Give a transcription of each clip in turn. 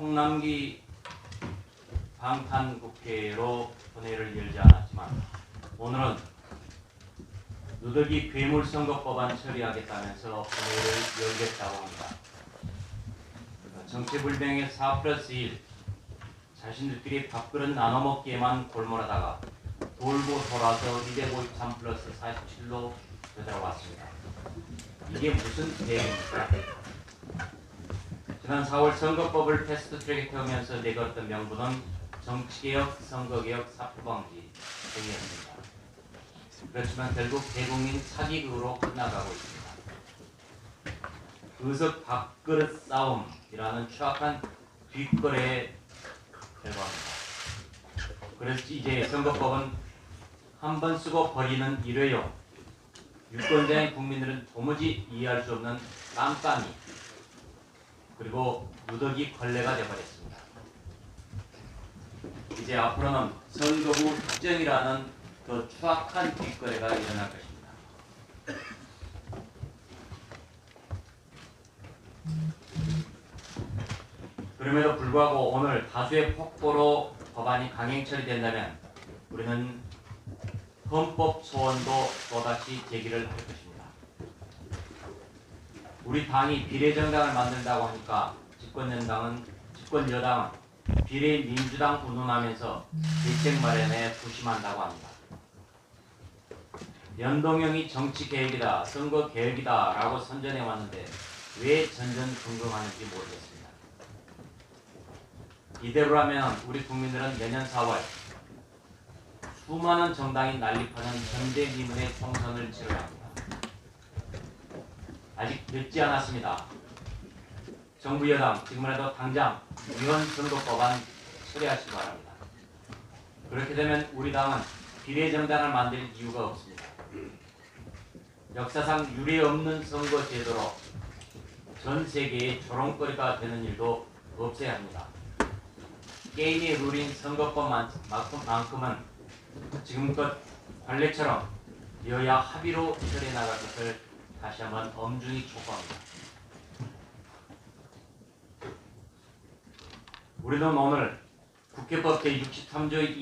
홍남기 방탄국회로 본회의를 열지 않았지만 오늘은 누더기 괴물선거법안 처리하겠다면서 본회의를 열겠다고 합니다. 정체불명의 4 플러스 1 자신들끼리 밥그릇 나눠먹기에만 골몰하다가 돌고 돌아서 253 플러스 47로 되돌아왔습니다. 이게 무슨 대응입니까? 지난 4월 선거법을 패스트트랙에 태우면서 내걸었던 명분은 정치개혁, 선거개혁, 사표방지 등이었습니다. 그렇지만 결국 대국민 사기극으로 끝나가고 있습니다. 의석 밥그릇 싸움이라는 추악한 뒷거래의 결과입니다. 그래서 이제 선거법은 한 번 쓰고 버리는 일회용, 유권자인 국민들은 도무지 이해할 수 없는 깜깜이, 그리고 누더기 걸레가 되어버렸습니다. 이제 앞으로는 선거 후 특정이라는 더 추악한 뒷거래가 일어날 것입니다. 그럼에도 불구하고 오늘 다수의 폭보로 법안이 강행 처리된다면 우리는 헌법 소원도 또다시 제기를 할 것입니다. 우리 당이 비례정당을 만든다고 하니까 집권연당은 집권여당은 비례민주당 운운하면서 대책 마련에 부심한다고 합니다. 연동형이 정치 계획이다, 선거 계획이다 라고 선전해 왔는데 왜 전전긍긍하는지 모르겠습니다. 이대로라면 우리 국민들은 내년 4월 수많은 정당이 난립하는 현대미문의 총선을 치러야 합니다. 아직 늦지 않았습니다. 정부 여당 지금이라도 당장 위헌 선거 법안 처리하시기 바랍니다. 그렇게 되면 우리 당은 비례정당을 만들 이유가 없습니다. 역사상 유례 없는 선거 제도로 전 세계의 조롱거리가 되는 일도 없어야 합니다. 게임의 룰인 선거법만큼은 지금껏 관례처럼 여야 합의로 처리해 나갈 것을 다시 한번 엄중히 촉구합니다. 우리는 오늘 국회법 제63조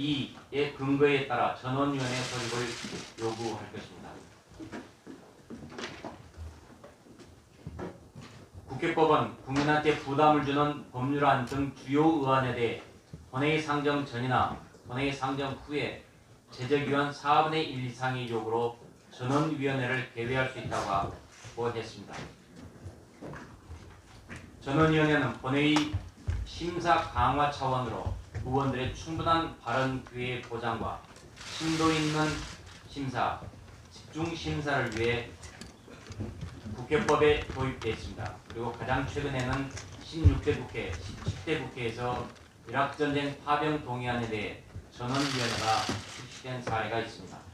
2의 근거에 따라 전원위원회 설립을 요구할 것입니다. 국회법은 국민한테 부담을 주는 법률안 등 주요 의안에 대해 본회의 상정 전이나 본회의 상정 후에 제적위원 4분의 1 이상의 요구로 전원위원회를 개회할 수 있다고 했습니다. 전원위원회는 본회의 심사 강화 차원으로 의원들의 충분한 발언 기회 보장과 심도 있는 심사, 집중 심사를 위해 국회법에 도입되어 있습니다. 그리고 가장 최근에는 16대 국회, 17대 국회에서 이라크 전쟁 파병 동의안에 대해 전원위원회가 출시된 사례가 있습니다.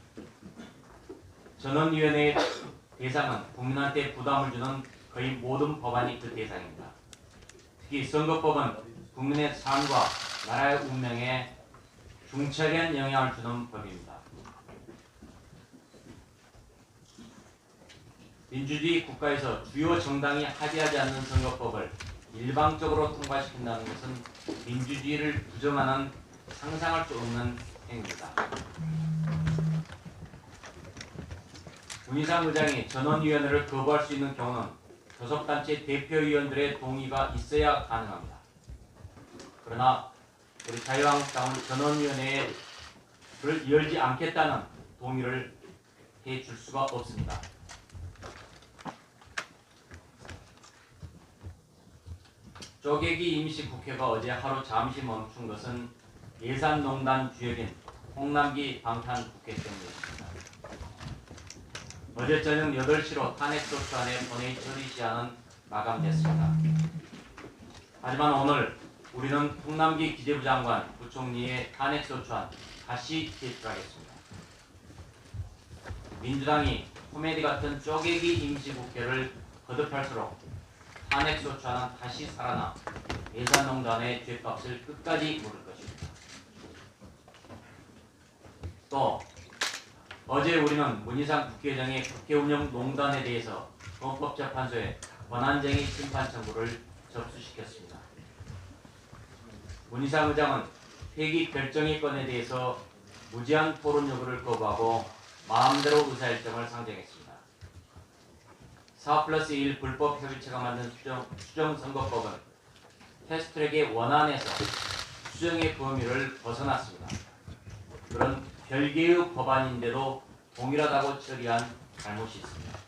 전원위원회의 대상은 국민한테 부담을 주는 거의 모든 법안이 그 대상입니다. 특히 선거법은 국민의 삶과 나라의 운명에 중차대한 영향을 주는 법입니다. 민주주의 국가에서 주요 정당이 합의하지 않는 선거법을 일방적으로 통과시킨다는 것은 민주주의를 부정하는 상상할 수 없는 행위입니다. 문희상 의장이 전원위원회를 거부할 수 있는 경우는 교섭단체 대표위원들의 동의가 있어야 가능합니다. 그러나 우리 자유한국당은 전원위원회를 열지 않겠다는 동의를 해줄 수가 없습니다. 쪼개기 임시국회가 어제 하루 잠시 멈춘 것은 예산농단 주역인 홍남기 방탄 국회 때문이었습니다. 어제 저녁 8시로 탄핵소추안의 본회의 처리 시한은 마감됐습니다. 하지만 오늘 우리는 홍남기 기재부 장관 부총리의 탄핵소추안 다시 제출하겠습니다. 민주당이 코미디 같은 쪼개기 임시국회를 거듭할수록 탄핵소추안은 다시 살아나 예산농단의 죗값을 끝까지 물을 것입니다. 또 어제 우리는 문희상 국회의장의 국회 운영 농단에 대해서 헌법재판소에 권한쟁의 심판 청구를 접수시켰습니다. 문희상 의장은 회기 결정의 건에 대해서 무제한 토론 요구를 거부하고 마음대로 의사일정을 상정했습니다. 4 플러스 1 불법 협의체가 만든 수정, 수정선거법은 패스트트랙의 원안에서 수정의 범위를 벗어났습니다. 그런 별개의 법안인데도 동일하다고 처리한 잘못이 있습니다.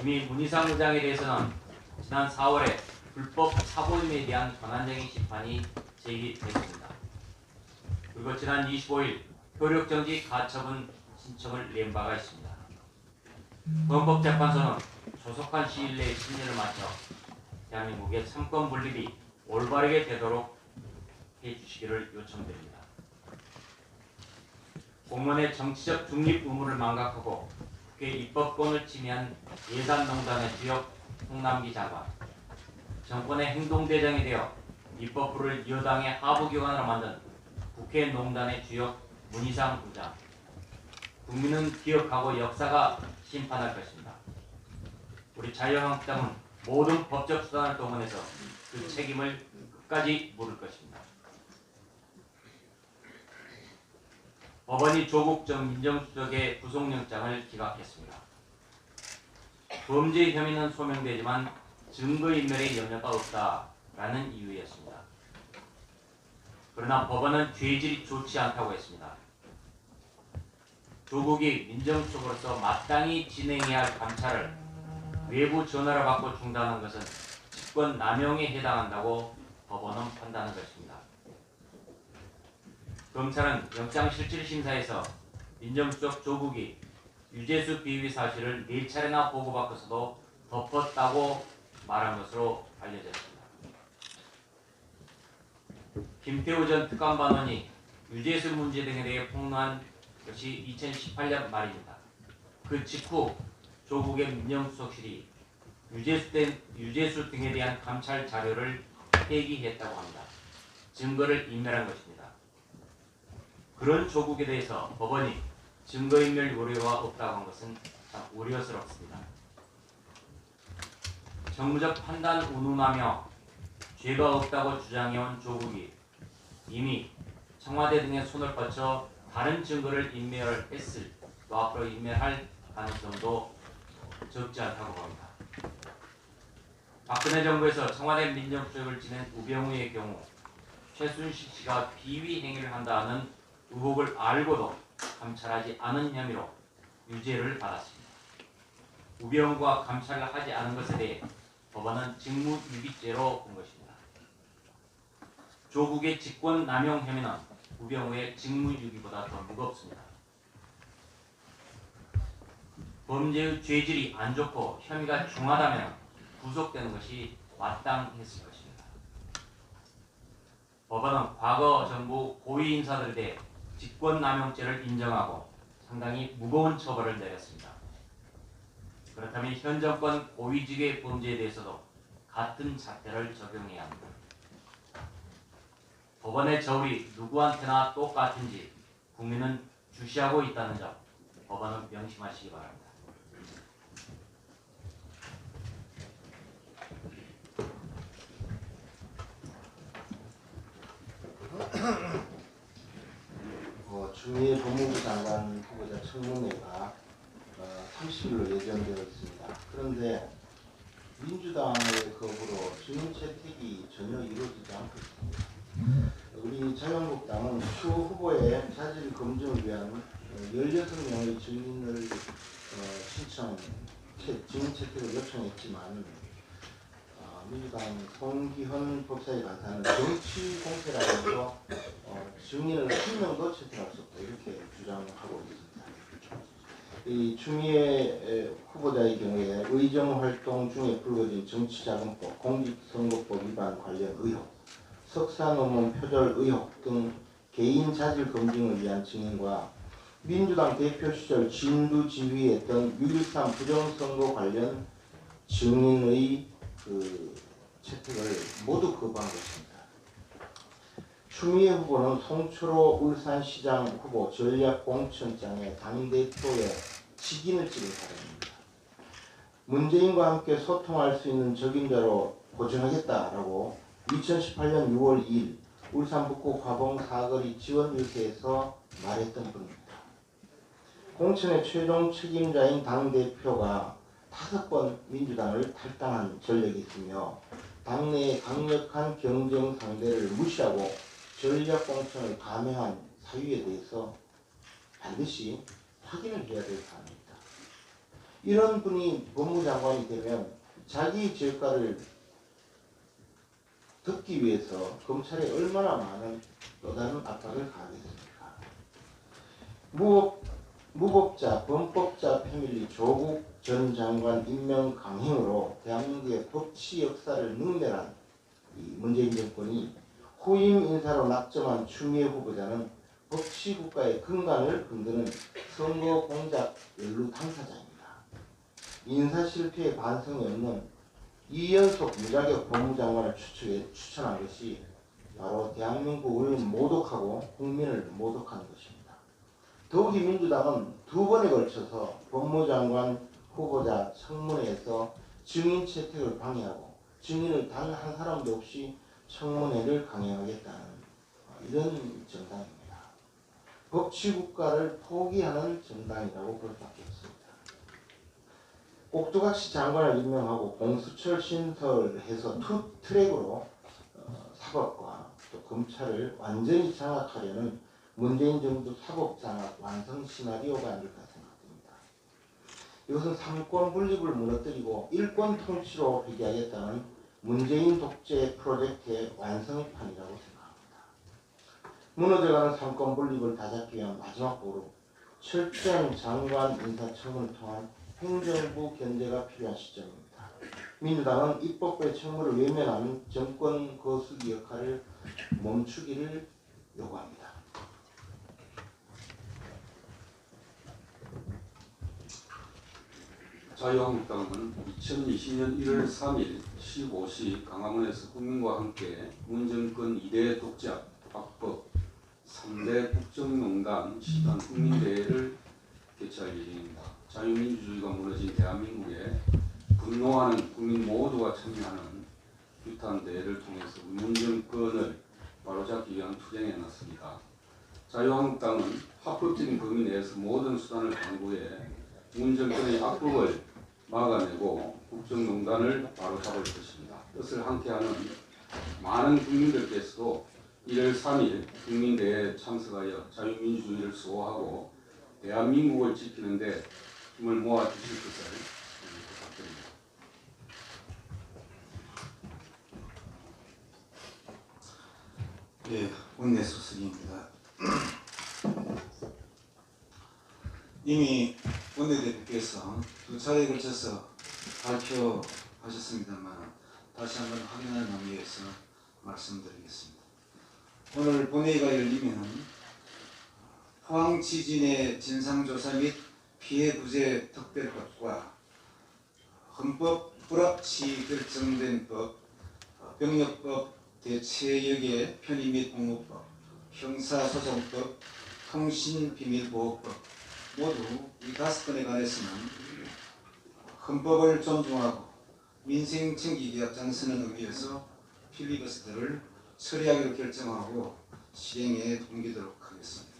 이미 문희상 의장에 대해서는 지난 4월에 불법 사보임에 대한 권한쟁의 심판이 제기됐습니다. 그리고 지난 25일 효력정지 가처분 신청을 낸 바가 있습니다. 헌법재판소는 조속한 시일 내에 심리를 마쳐 대한민국의 삼권 분립이 올바르게 되도록 해주시기를 요청드립니다. 공무원의 정치적 중립 의무를 망각하고 국회 입법권을 침해한 예산농단의 주역 홍남기 장관 정권의 행동대장이 되어 입법부를 여당의 하부기관으로 만든 국회 농단의 주역 문희상 부장 국민은 기억하고 역사가 심판할 것입니다. 우리 자유한국당은 모든 법적 수단을 동원해서 그 책임을 끝까지 물을 것입니다. 법원이 조국 전 민정수석의 구속영장을 기각했습니다. 범죄 혐의는 소명되지만 증거인멸의 염려가 없다라는 이유였습니다. 그러나 법원은 죄질이 좋지 않다고 했습니다. 조국이 민정수석으로서 마땅히 진행해야 할 감찰을 외부 전화를 받고 중단한 것은 직권 남용에 해당한다고 법원은 판단한 것입니다. 검찰은 영장실질심사에서 민정수석 조국이 유재수 비위 사실을 네 차례나 보고받고서도 덮었다고 말한 것으로 알려졌습니다. 김태우 전 특감반원이 유재수 문제 등에 대해 폭로한 것이 2018년 말입니다. 그 직후 조국의 민정수석실이 유재수, 등, 유재수 등에 대한 감찰 자료를 폐기했다고 합니다. 증거를 인멸한 것입니다. 그런 조국에 대해서 법원이 증거인멸 우려가 없다고 한 것은 참 우려스럽습니다. 정무적 판단 운운하며 죄가 없다고 주장해온 조국이 이미 청와대 등의 손을 뻗쳐 다른 증거를 인멸했을 또 앞으로 인멸할 가능성도 적지 않다고 봅니다. 박근혜 정부에서 청와대 민정수석을 지낸 우병우의 경우 최순실 씨가 비위 행위를 한다는 의혹을 알고도 감찰하지 않은 혐의로 유죄를 받았습니다. 우병우가 감찰을 하지 않은 것에 대해 법원은 직무유기죄로 본 것입니다. 조국의 직권 남용 혐의는 우병우의 직무유기보다 더 무겁습니다. 범죄의 죄질이 안 좋고 혐의가 중하다면 구속되는 것이 마땅했을 것입니다. 법원은 과거 정부 고위 인사들에 대해 직권남용죄를 인정하고 상당히 무거운 처벌을 내렸습니다. 그렇다면 현 정권 고위직의 범죄에 대해서도 같은 잣대를 적용해야 합니다. 법원의 저울이 누구한테나 똑같은지 국민은 주시하고 있다는 점 법원은 명심하시기 바랍니다. 어, 추미애 법무부 장관 후보자 청문회가 어, 30일로 예정되어 있습니다. 그런데 민주당의 거부로 증인 채택이 전혀 이루어지지 않고 있습니다. 우리 자유한국당은 추 후보의 자질 검증을 위한 어, 16명의 증인을 어, 신청, 채, 증인 채택을 요청했지만 어, 민주당 송기현 법사위 간사는 정치 공세라면서 어, 증인을 한 명도 채택할 수 없다 이렇게 주장하고 있습니다. 이 추미애 에, 후보자의 경우에 의정 활동 중에 불거진 정치자금법, 공직선거법 위반 관련 의혹, 석사 논문 표절 의혹 등 개인 자질 검증을 위한 증인과 민주당 대표 시절 진두 지휘했던 6.13 부정선거 관련 증인의 그 채택을 모두 거부한 것입니다. 추미애 후보는 송철호 울산시장 후보 전략공천장에 당대표의 직인을 찍은 사람입니다. 문재인과 함께 소통할 수 있는 적임자로 보증하겠다라고 2018년 6월 2일 울산 북구 화봉 사거리 지원유세에서 말했던 분입니다. 공천의 최종 책임자인 당대표가 다섯 번 민주당을 탈당한 전력이 있으며 당내의 강력한 경쟁 상대를 무시하고 전략 공천을 감행한 사유에 대해서 반드시 확인을 해야 될 사안입니다. 이런 분이 법무장관이 되면 자기 재과를 듣기 위해서 검찰에 얼마나 많은 또 다른 압박을 가하겠습니까? 무법, 무법자, 범법자 패밀리 조국 전 장관 임명 강행으로 대한민국의 법치 역사를 능멸한 이 문재인 정권이 후임 인사로 낙점한 추미애 후보자는 법치 국가의 근간을 흔드는 선거 공작 연루 당사자입니다. 인사 실패에 반성이 없는 이연속 무자격 법무장관을 추천해, 추천한 것이 바로 대한민국을 모독하고 국민을 모독하는 것입니다. 더욱이 민주당은 두 번에 걸쳐서 법무장관 후보자 청문회에서 증인 채택을 방해하고 증인을 단 한 사람도 없이 청문회를 강행하겠다는 어, 이런 정당입니다. 법치국가를 포기하는 정당이라고 볼 수밖에 없습니다. 꼭두각시 장관을 임명하고 공수처 신설해서 투 트랙으로 어, 사법과 또 검찰을 완전히 장악하려는 문재인 정부 사법 장악 완성 시나리오가 아닐까. 이것은 삼권 분립을 무너뜨리고 일권 통치로 회귀하겠다는 문재인 독재 프로젝트의 완성판이라고 생각합니다. 무너져가는 삼권 분립을 다잡기 위한 마지막 보루 철저한 장관 인사청문을 통한 행정부 견제가 필요한 시점입니다. 민주당은 입법부의 청문을 외면하는 정권 거수기 역할을 멈추기를 요구합니다. 자유한국당은 2020년 1월 3일 15시 강화문에서 국민과 함께 문정권 2대 독자 박법 3대 국정농단 시단 국민대회를 개최할 예정입니다. 자유민주주의가 무너진 대한민국에 분노하는 국민 모두가 참여하는 규탄 대회를 통해서 문정권을 바로잡기 위한 투쟁에 나섭니다. 자유한국당은 합법적인 범위 내에서 모든 수단을 강구해 문정권의 악법을 막아내고 국정농단을 바로잡을 것입니다. 뜻을 함께하는 많은 국민들께서도 1월 3일 국민대회에 참석하여 자유민주주의를 수호하고 대한민국을 지키는 데 힘을 모아 주실 것을 부탁드립니다. 예, 원내 수석입니다. 이미 원내대표께서 두 차례에 걸쳐서 발표하셨습니다만 다시 한번 확인하는 의미에서 말씀드리겠습니다. 오늘 본회의가 열리면 포항 지진의 진상조사 및 피해 구제 특별법과 헌법 불합치 결정된 법, 병력법 대체역의 편의 및 공무법, 형사소송법, 통신비밀보호법 모두 이 다섯 건에 관해서는 헌법을 존중하고 민생 챙기기 앞장서는 의미에서 필리버스터를 처리하기로 결정하고 실행에 옮기도록 하겠습니다.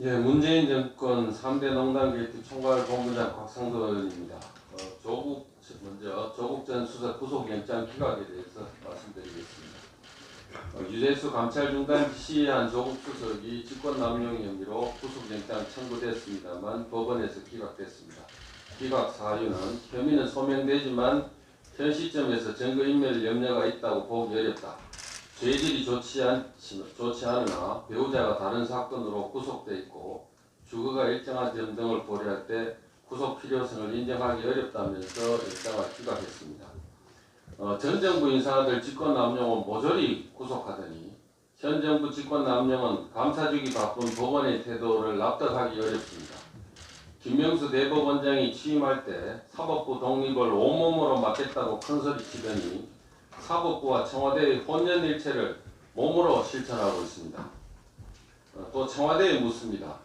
예, 문재인 정권 3대 농단 게이트 총괄 본부장 곽상도 의원입니다. 전 수사 구속영장 기각에 대해서 말씀드리겠습니다. 어, 유재수 감찰 중단 시한 조국 수석이 직권남용 혐의로 구속영장 청구됐습니다만 법원에서 기각됐습니다. 기각 사유는 혐의는 소명되지만 현 시점에서 증거인멸 염려가 있다고 보기 어렵다. 죄질이 좋지, 않지, 좋지 않으나 배우자가 다른 사건으로 구속돼 있고 주거가 일정한 점 등을 고려할 때 구속 필요성을 인정하기 어렵다면서 영장을 기각했습니다. 어, 전 정부 인사들 직권 남용은 모조리 구속하더니 현 정부 직권 남용은 감사주기 바쁜 법원의 태도를 납득하기 어렵습니다. 김명수 대법원장이 취임할 때 사법부 독립을 온몸으로 맡겠다고 큰소리 치더니 사법부와 청와대의 혼연일체를 몸으로 실천하고 있습니다. 어, 또 청와대에 묻습니다.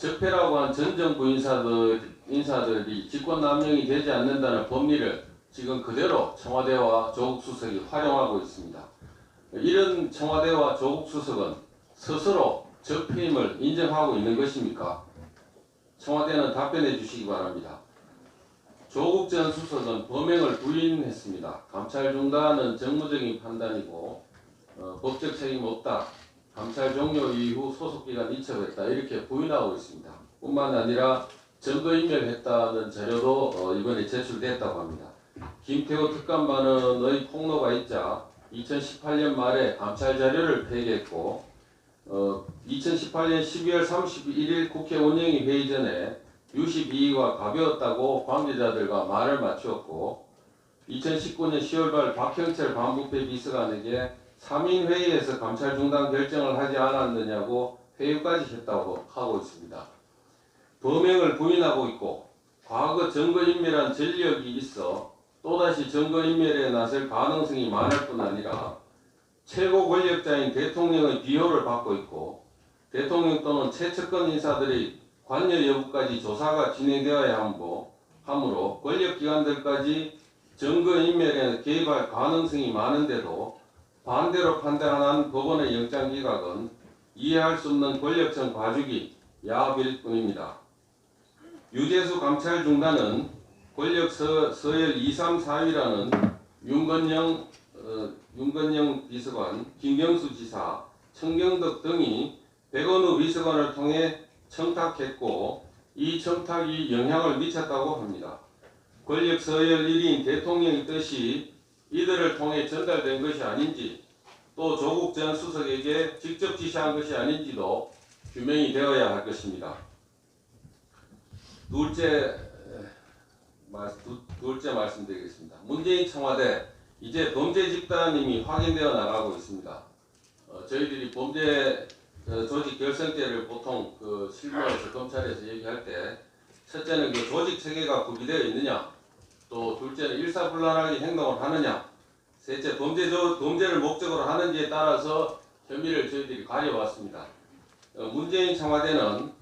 적폐라고 한 전 정부 인사들, 인사들이 직권 남용이 되지 않는다는 법리를 지금 그대로 청와대와 조국 수석이 활용하고 있습니다. 이런 청와대와 조국 수석은 스스로 적폐임을 인정하고 있는 것입니까? 청와대는 답변해 주시기 바랍니다. 조국 전 수석은 범행을 부인했습니다. 감찰 중단은 정무적인 판단이고 어, 법적 책임 없다. 감찰 종료 이후 소속기관 이첩했다. 이렇게 부인하고 있습니다. 뿐만 아니라 증거인멸했다는 자료도 어, 이번에 제출됐다고 합니다. 김태호 특감반원의 폭로가 있자 2018년 말에 감찰 자료를 폐기했고 어, 2018년 12월 31일 국회 운영위 회의 전에 유시비위가 가벼웠다고 관계자들과 말을 맞추었고 2019년 10월 말 박형철 반부패 비서관에게 3인 회의에서 감찰 중단 결정을 하지 않았느냐고 회유까지 했다고 하고 있습니다. 범행을 부인하고 있고 과거 증거인멸한 전력이 있어 또다시 증거인멸에 나설 가능성이 많을 뿐 아니라 최고 권력자인 대통령의 비호를 받고 있고 대통령 또는 최측근 인사들의 관여 여부까지 조사가 진행되어야 함고 하므로 권력기관들까지 증거인멸에 개입할 가능성이 많은데도 반대로 판단한 법원의 영장 기각은 이해할 수 없는 권력청 봐주기 야합일 뿐입니다. 유재수 감찰 중단은 권력 서, 서열 2, 3, 4위라는 윤건영, 어, 윤건영 비서관, 김경수 지사, 청경덕 등이 백원우 비서관을 통해 청탁했고 이 청탁이 영향을 미쳤다고 합니다. 권력 서열 1위인 대통령의 뜻이 이들을 통해 전달된 것이 아닌지 또 조국 전 수석에게 직접 지시한 것이 아닌지도 규명이 되어야 할 것입니다. 둘째 둘째 말씀드리겠습니다. 문재인 청와대 이제 범죄 집단임이 확인되어 나가고 있습니다. 어, 저희들이 범죄 어, 조직 결성죄를 보통 그 실무에서 검찰에서 얘기할 때 첫째는 그 조직 체계가 구비되어 있느냐, 또 둘째는 일사불란하게 행동을 하느냐, 셋째 범죄 조, 범죄를 목적으로 하는지에 따라서 혐의를 저희들이 가려왔습니다. 어, 문재인 청와대는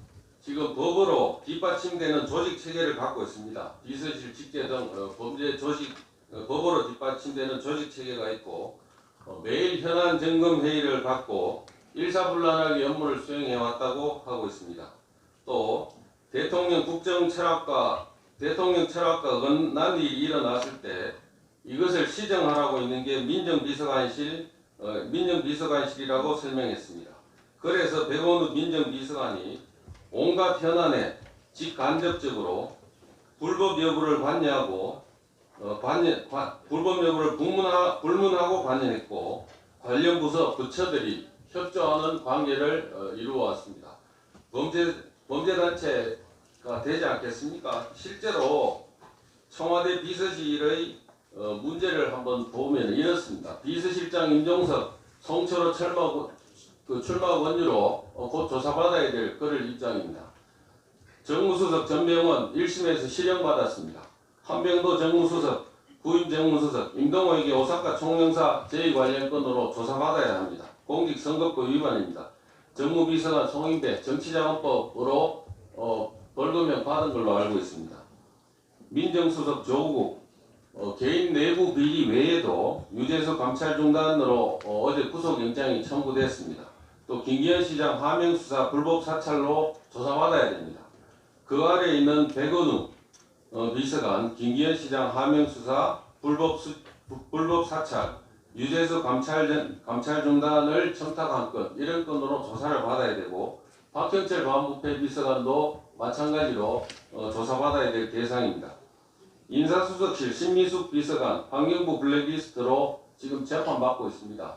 지금 법으로 뒷받침되는 조직 체계를 갖고 있습니다. 비서실 직제 등 어, 범죄 조직 어, 법으로 뒷받침되는 조직 체계가 있고 어, 매일 현안 점검 회의를 갖고 일사불란하게 업무를 수행해 왔다고 하고 있습니다. 또 대통령 국정 철학과 대통령 철학과 언난 일이 일어났을 때 이것을 시정하라고 있는 게 민정비서관실 어, 민정비서관실이라고 설명했습니다. 그래서 백원우 민정비서관이 온갖 현안에 직간접적으로 불법 여부를 관여하고 어, 관여, 관- 불법 여부를 불문하, 불문하고 관여했고 관련 부서 부처들이 협조하는 관계를 어, 이루어 왔습니다. 범죄 범죄 단체가 되지 않겠습니까? 실제로 청와대 비서실의 어, 문제를 한번 보면 이렇습니다. 비서실장 임종석 송철호 철마 권- 그 출마 권유로 어, 곧 조사받아야 될 그럴 입장입니다. 정무수석 전병원 1심에서 실형받았습니다. 한병도 정무수석, 부임 정무수석, 임동호에게 오사카 총영사 제의 관련 건으로 조사받아야 합니다. 공직선거법 위반입니다. 정무비서관 송인배 정치자금법으로 어, 벌금형 받은 걸로 알고 있습니다. 민정수석 조국 어, 개인 내부 비리 외에도 유재수 감찰 중단으로 어, 제 구속영장이 청구됐습니다. 또 김기현 시장 하명 수사 불법 사찰로 조사받아야 됩니다. 그 아래 있는 백원우 어, 비서관 김기현 시장 하명 수사 불법 수, 부- 불법 사찰 유재수 감찰 감찰 중단을 청탁한 건 이런 건으로 조사를 받아야 되고 박형철 반부패 비서관도 마찬가지로 어, 조사받아야 될 대상입니다. 인사수석실 신미숙 비서관 환경부 블랙리스트로 지금 재판받고 있습니다.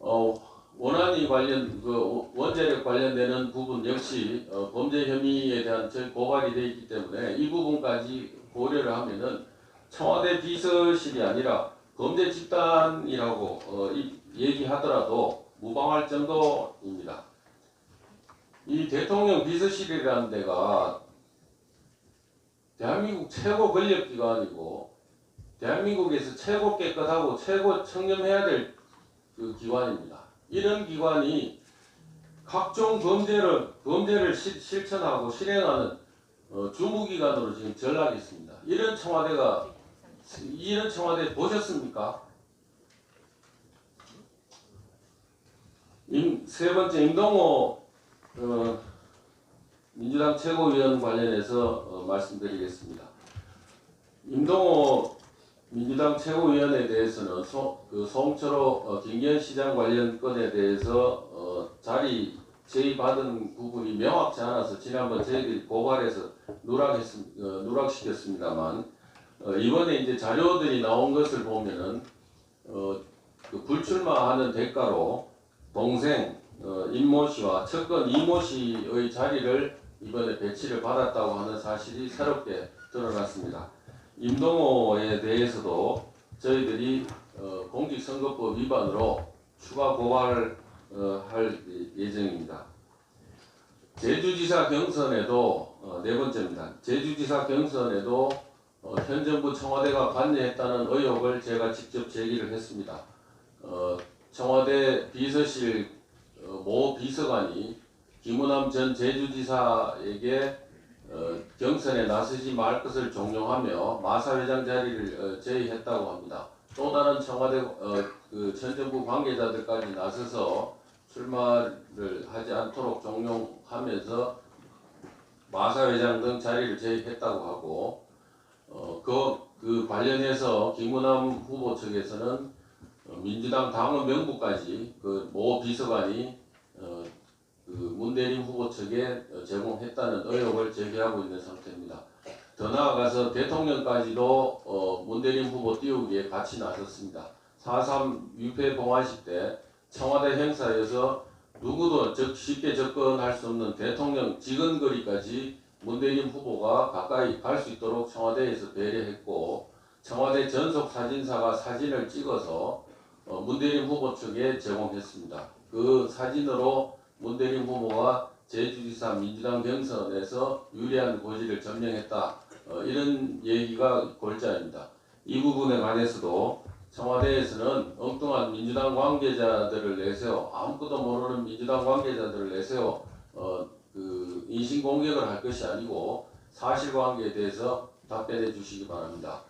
어, 원안이 관련 그 원자력 관련되는 부분 역시 어, 범죄 혐의에 대한 저 고발이 되어 있기 때문에 이 부분까지 고려를 하면은 청와대 비서실이 아니라 범죄 집단이라고 어, 이- 얘기하더라도 무방할 정도입니다. 이 대통령 비서실이라는 데가 대한민국 최고 권력기관이고 대한민국에서 최고 깨끗하고 최고 청렴해야 될 그 기관입니다. 이런 기관이 각종 범죄를 범죄를 실, 실천하고 실행하는 어, 주무기관으로 지금 전락이 있습니다. 이런 청와대가 이런 청와대 보셨습니까? 임, 세 번째 임동호 어, 민주당 최고위원 관련해서 어, 말씀드리겠습니다. 임동호 민주당 최고위원에 대해서는 소, 그 송철호 어, 김기현 시장 관련 건에 대해서 어, 자리 제의받은 부분이 명확치 않아서 지난번 저희들이 고발해서 누락했습, 어, 누락시켰습니다만 어, 이번에 이제 자료들이 나온 것을 보면은 어, 그 불출마하는 대가로 동생 어, 임모 씨와 측근 이모 씨의 자리를 이번에 배치를 받았다고 하는 사실이 새롭게 드러났습니다. 임동호에 대해서도 저희들이 어, 공직선거법 위반으로 추가 고발할 어, 할 예정입니다. 제주지사 경선에도 어, 네 번째입니다. 제주지사 경선에도 어, 현 정부 청와대가 관여했다는 의혹을 제가 직접 제기를 했습니다. 어, 청와대 비서실 어, 모 비서관이 김우남 전 제주지사에게 어, 경선에 나서지 말 것을 종용하며 마사회장 자리를 어, 제의했다고 합니다. 또 다른 청와대 어, 그전 정부 관계자들까지 나서서 출마를 하지 않도록 종용하면서 마사회장 등 자리를 제의했다고 하고 어, 그, 그 관련해서 김문남 후보 측에서는 어, 민주당 당원 명부까지 그 모 비서관이 어, 그 문대림 후보 측에 어, 제공했다는 의혹을 제기하고 있는 상태입니다. 더 나아가서 대통령까지도 어, 문대림 후보 띄우기에 같이 나섰습니다. 4.3 유패 봉화식 때 청와대 행사에서 누구도 적- 쉽게 접근할 수 없는 대통령 직원거리까지 문대림 후보가 가까이 갈 수 있도록 청와대에서 배려했고 청와대 전속 사진사가 사진을 찍어서 어, 문대림 후보 측에 제공했습니다. 그 사진으로 문대림 후보가 제주지사 민주당 경선에서 유리한 고지를 점령했다. 어, 이런 얘기가 골자입니다. 이 부분에 관해서도 청와대에서는 엉뚱한 민주당 관계자들을 내세워 아무것도 모르는 민주당 관계자들을 내세워 어, 그 인신 공격을 할 것이 아니고 사실관계에 대해서 답변해 주시기 바랍니다.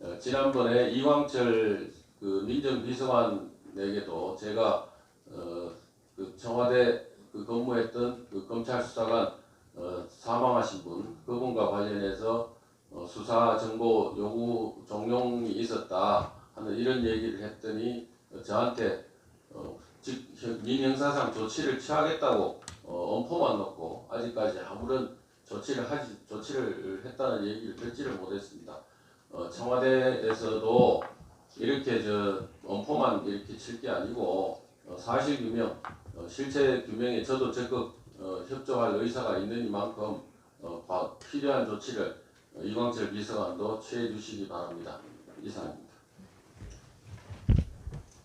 어, 지난번에 이광철 그 민정비서관에게도 제가 어, 그 청와대 그 근무했던 그 검찰 수사관 어, 사망하신 분 그분과 관련해서 어, 수사 정보 요구 종용이 있었다 하는 이런 얘기를 했더니 어, 저한테 어, 즉 형- 민형사상 조치를 취하겠다고 어, 엄포만 놓고 아직까지 아무런 조치를 하지 조치를 했다는 얘기를 듣지를 못했습니다. 어, 청와대에서도 이렇게 저 엄포만 이렇게 칠 게 아니고 어, 사실 규명, 어, 실체 규명에 저도 적극 어, 협조할 의사가 있는 이만큼 어, 바- 필요한 조치를 어, 이광철 비서관도 취해 주시기 바랍니다. 이상입니다.